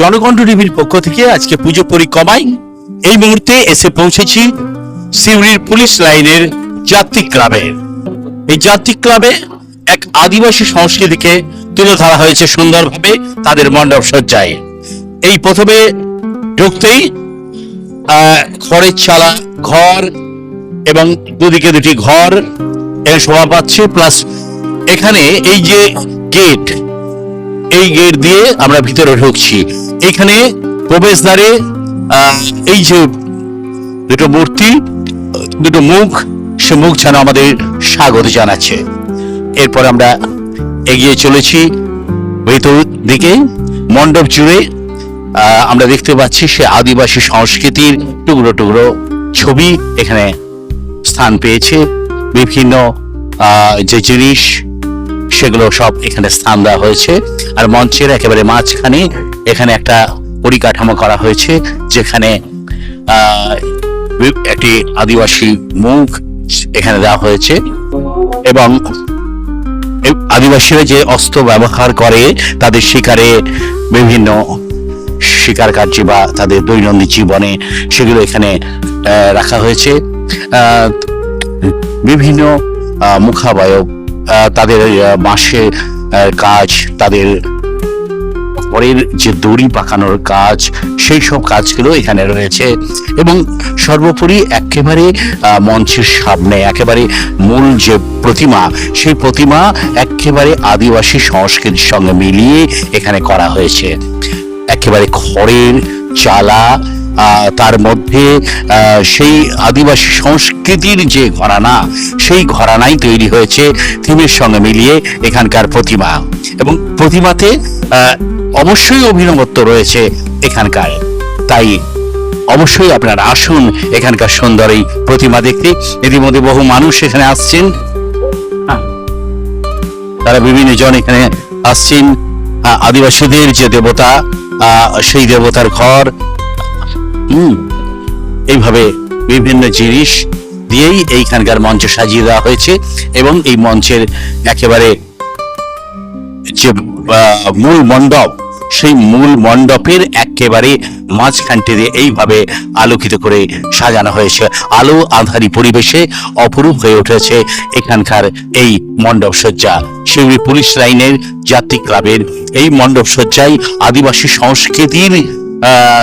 জনকণ্ঠ টিভির পক্ষ থেকে আজকে পুজো পরিক্রমায় এই মুহূর্তে এসে পৌঁছেছি সিউড়ির পুলিশ লাইনের যাত্রিক ক্লাবে। এই যাত্রিক ক্লাবে এক আদিবাসী সংস্কৃতিকে তুলে ধরা হয়েছে সুন্দরভাবে তাদের মণ্ডপ সজ্জায়। এই প্রথমে ঢুকতেই খড়ের চালা, ঘর এবং দুদিকে দুটি ঘর শোভা পাচ্ছে, প্লাস এখানে এই যে গেট এই গেট দিয়ে আমরা ভিতরে ঢুকছি। এখানে প্রবেশদ্বারে এই যে দুটো মূর্তি, দুটো মুখ, সে মুখ যেন আমাদের স্বাগত জানাচ্ছে। এরপর আমরা এগিয়ে চলেছি ভেতর দিকে। মণ্ডপ জুড়ে আমরা দেখতে পাচ্ছি সে আদিবাসী সংস্কৃতির টুকরো টুকরো ছবি। এখানে স্থান পেয়েছে। বিভিন্ন যে জিনিস, সেগুলো সব এখানে স্থান দেওয়া হয়েছে। আর মঞ্চের একেবারে মাঝখানে এখানে একটা পরিকাঠামো করা হয়েছে, যেখানে একটি আদিবাসী মুখ এখানে দেওয়া হয়েছে এবং আদিবাসীরা যে অস্ত্র ব্যবহার করে, তাদের শিকারে বিভিন্ন শিকার কার্যে বা তাদের দৈনন্দিন জীবনে সেগুলো এখানে রাখা হয়েছে। বিভিন্ন মুখাবয়ব তাদের বাঁশে কাজ, তাদের পরের যে দড়ি পাকানোর কাজ, সেই সব কাজগুলো এখানে রয়েছে এবং সর্বোপরি একেবারে মঞ্চের সামনে, একেবারে মূল যে প্রতিমা, সেই প্রতিমা একেবারে আদিবাসী সংস্কৃতির সঙ্গে মিলিয়ে এখানে করা হয়েছে। একেবারে খড়ের চালা তার মধ্যে সেই আদিবাসী সংস্কৃতির যে ঘরানা, সেই ঘরানাই তৈরি হয়েছে থিমের সঙ্গে মিলিয়ে এখানকার প্রতিমা। এবং প্রতিমাতে অবশ্যই অভিনবত্ব রয়েছে এখানকার। তাই অবশ্যই আপনারা আসুন এখানকার সুন্দর এই প্রতিমা দেখতে। ইতিমধ্যে বহু মানুষ এখানে আসছেন। তারা বিভিন্ন জন এখানে আসছেন। আদিবাসীদের যে দেবতা সেই দেবতার ঘর হুম, এইভাবে বিভিন্ন জিনিস দিয়েই এইখানকার মঞ্চ সাজিয়ে দেওয়া হয়েছে এবং এই মঞ্চের একেবারে যে মূল মণ্ডপ, সেই মূল মণ্ডপের একেবারে মাঝখানটি দিয়ে এইভাবে আলোকিত করে সাজানো হয়েছে। আলো আধারি পরিবেশে অপরূপ হয়ে উঠেছে এখানকার এই মণ্ডপ সজ্জা শিউরি পুলিশ লাইনের যাত্রী ক্লাবের এই মণ্ডপ সজ্জায় আদিবাসী সংস্কৃতির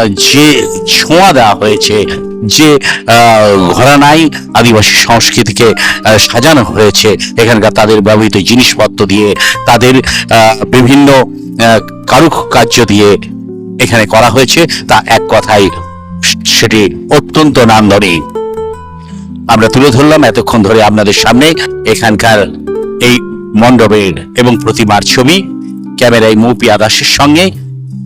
যে ছোঁয়া দেওয়া হয়েছে যে আহ, ঘরানায় আদিবাসী সংস্কৃতিকে সাজানো হয়েছে এখানকার তাদের ব্যবহৃত জিনিসপত্র দিয়ে তাদের বিভিন্ন কারুকার্য দিয়ে এখানে করা হয়েছে। তা এক কথায় সেটি অত্যন্ত নান্দনিক। আমরা তুলে ধরলাম এতক্ষণ ধরে আপনাদের সামনে এখানকার এই মণ্ডপের এবং প্রতিমার ছবি। ক্যামেরায় মুপিয়া দাসের সঙ্গে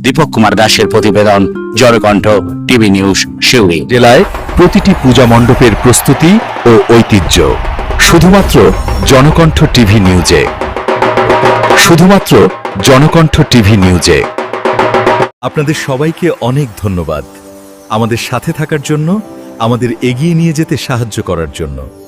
দীপক কুমার দাসের প্রতিবেদন জনকণ্ঠ টিভি নিউজ, শিউরি। জেলায় প্রতিটি পূজা মণ্ডপের প্রস্তুতি ও ঐতিহ্য। শুধুমাত্র জনকণ্ঠ টিভি নিউজে। শুধুমাত্র জনকণ্ঠ টিভি নিউজে। আপনাদের সবাইকে অনেক ধন্যবাদ। আমাদের সাথে থাকার জন্য, আমাদের এগিয়ে নিয়ে যেতে সাহায্য করার জন্য।